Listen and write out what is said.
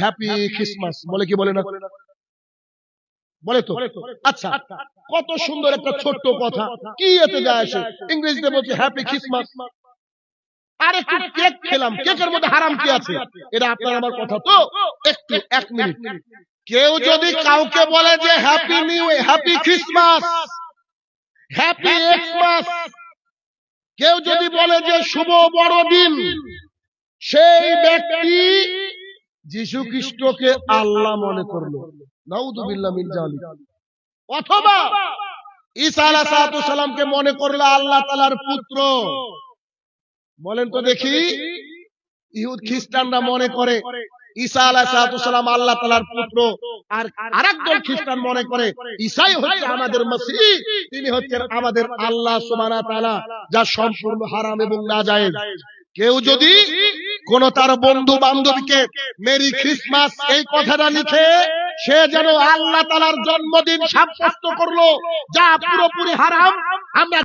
Happy Christmas বলে কি বলে না? বলে তো? আচ্ছা কত সুন্দর একটা ছোট্ট কথা। কি এতে যায় আসে? ইংরেজিতে বলছে হ্যাপি খ্রিসমাস আর একটু কেক খেলাম। কেকের মধ্যে হারাম কি আছে? এটা আপনার আমার কথা তো। একটু এক মিনিট। কেউ যদি কাউকে বলে যে happy new happy Christmas happy Xmas কেউ যদি বলে যে শুভ বড়দিন সেই ব্যক্তি যিশু খ্রিস্টকে আল্লাহ মনে করল। নাউদুবিল্লাহ মিন জালিক। অথবা ঈসা আলাইহিস সালামকে মনে করল আল্লাহ তাআলার পুত্র। বলেন তো দেখি ইহুদ খ্রিস্টানরা মনে করে ঈসা আলাইহিস সালাম আল্লাহ তাআলার পুত্র। আর আরেকদল খ্রিস্টান মনে করে ঈসাই হচ্ছে আমাদের মসিহ তিনি হচ্ছেন আমাদের আল্লাহ সুবহানাহু ওয়া তাআলা যা সম্পূর্ণ হারাম এবং নাজায়েজ। কেউ যদি কোন তার বন্ধু বান্ধবীকে মেরি খ্রিসমাস এই কথাটা লিখে সে যেন আল্লাহ তালার জন্মদিন সাব্যস্ত করল, যা পুরোপুরি হারাম। আমরা